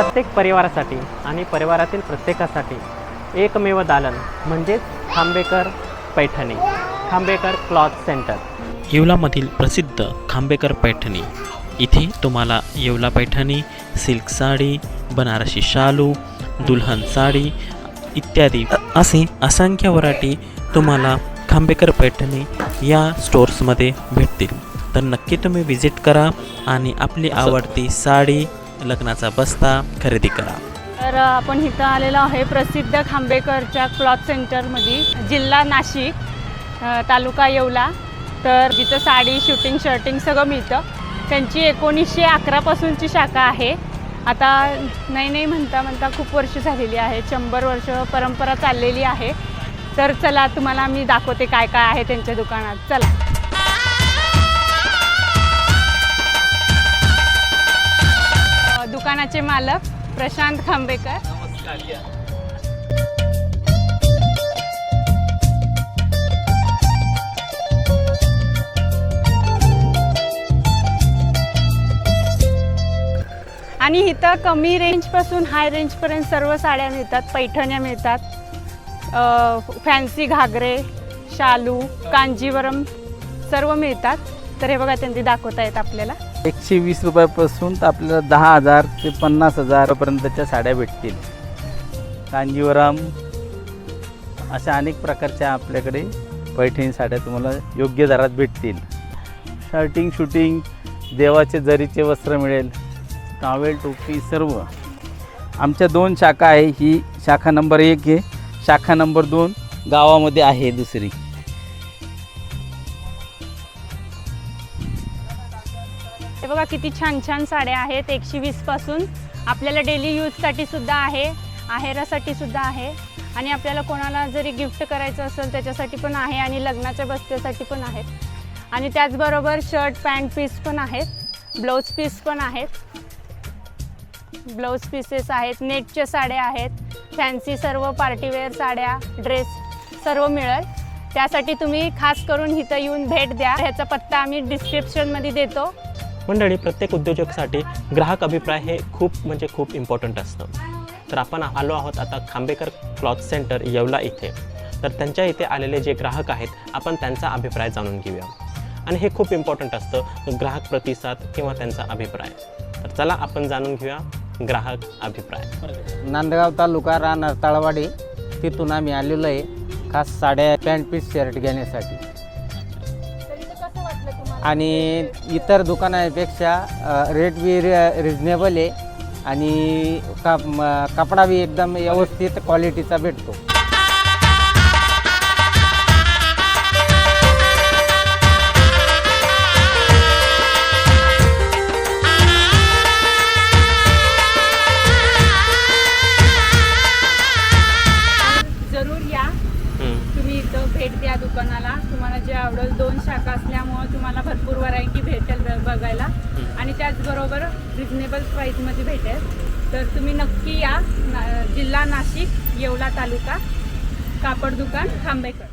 प्रत्येक परिवारासाठी आणि परिवारातील प्रत्येकासाठी एकमेव दालन म्हणजेच खांबेकर पैठणी खांबेकर क्लॉथ सेंटर. येवलामधील प्रसिद्ध खांबेकर पैठणी. इथे तुम्हाला येवला पैठणी सिल्क साडी बनारसी शालू दुल्हन साडी इत्यादी असे असंख्य व्हरायटी तुम्हाला खांबेकर पैठणी या स्टोर्समध्ये भेटतील. तर नक्की तुम्ही विजिट करा आणि आपली आवडती साडी लग्नाचा बस्ता खरेदी करा. तर आपण इथं आलेलो आहे प्रसिद्ध खांबेकरच्या क्लॉथ सेंटरमध्ये जिल्हा नाशिक तालुका येवला. तर जिथं साडी शूटिंग शर्टिंग सगळं मिळतं. त्यांची एकोणीसशे अकरापासूनची शाखा आहे. आता नाही नाही म्हणता म्हणता खूप वर्ष झालेली आहे. शंभर वर्ष परंपरा चाललेली आहे. तर चला तुम्हाला मी दाखवते काय काय आहे त्यांच्या दुकानात. चला. दुकानाचे मालक प्रशांत खांबेकर. आणि इथं कमी रेंजपासून हाय रेंजपर्यंत सर्व साड्या मिळतात पैठण्या मिळतात. फॅन्सी घागरे शालू कांजीवरम सर्व मिळतात. तर हे बघा त्यांनी दाखवता येत आपल्याला. एकशे वीस रुपयापासून तर आपल्याला दहा हजार ते पन्नास हजारपर्यंतच्या साड्या भेटतील. कांजीवरम अशा अनेक प्रकारच्या आपल्याकडे पैठणी साड्या तुम्हाला योग्य दरात भेटतील. शर्टिंग शूटिंग देवाचे जरीचे वस्त्र मिळेल टावेल टोपी सर्व. आमच्या दोन शाखा आहे ही शाखा नंबर एक आहे. शाखा नंबर दोन गावामध्ये आहे दुसरी. हे बघा किती छान छान साड्या आहेत. एकशे वीसपासून आपल्याला डेली यूजसाठी सुद्धा आहे. आहेरासाठी सुद्धा आहे. आणि आपल्याला कोणाला जरी गिफ्ट करायचं असेल त्याच्यासाठी पण आहे आणि लग्नाच्या बस्त्यासाठी पण आहेत. आणि त्याचबरोबर शर्ट पॅन्ट पीस पण आहेत. ब्लाऊज पीस पण आहेत. ब्लाऊज पीसेस आहेत. नेटच्या साड्या आहेत. फॅन्सी सर्व पार्टीवेअर साड्या ड्रेस सर्व मिळेल. त्यासाठी तुम्ही खास करून इथं येऊन भेट द्या. ह्याचा पत्ता आम्ही डिस्क्रिप्शनमध्ये देतो. मंडळी प्रत्येक उद्योजकासाठी ग्राहक अभिप्राय हे खूप म्हणजे खूप इम्पॉर्टंट असतं. तर आपण आलो आहोत आता खांबेकर क्लॉथ सेंटर येवला इथे. तर त्यांच्या इथे आलेले जे ग्राहक आहेत आपण त्यांचा अभिप्राय जाणून घेऊया. आणि हे खूप इम्पॉर्टंट असतं ग्राहक प्रतिसाद किंवा त्यांचा अभिप्राय. तर चला आपण जाणून घेऊया ग्राहक अभिप्राय. नांदगाव तालुका राहणार तळवाडी तिथून आम्ही आलेलो आहे खास साड्या पॅन्ट पीस शर्ट घेण्यासाठी. आणि इतर दुकानापेक्षा रेट बी रिजनेबल आहे. आणि का कपडा बी एकदम व्यवस्थित क्वालिटीचा भेटतो. भेट द्या दुकानाला. तुम्हाला जे आवडेल दोन शाखा असल्यामुळं तुम्हाला भरपूर व्हरायटी भेटेल बघायला. आणि त्याचबरोबर रिजनेबल प्राईसमध्ये भेटेल. तर तुम्ही नक्की या ना जिल्हा नाशिक येवला तालुका कापड दुकान खांबेकर.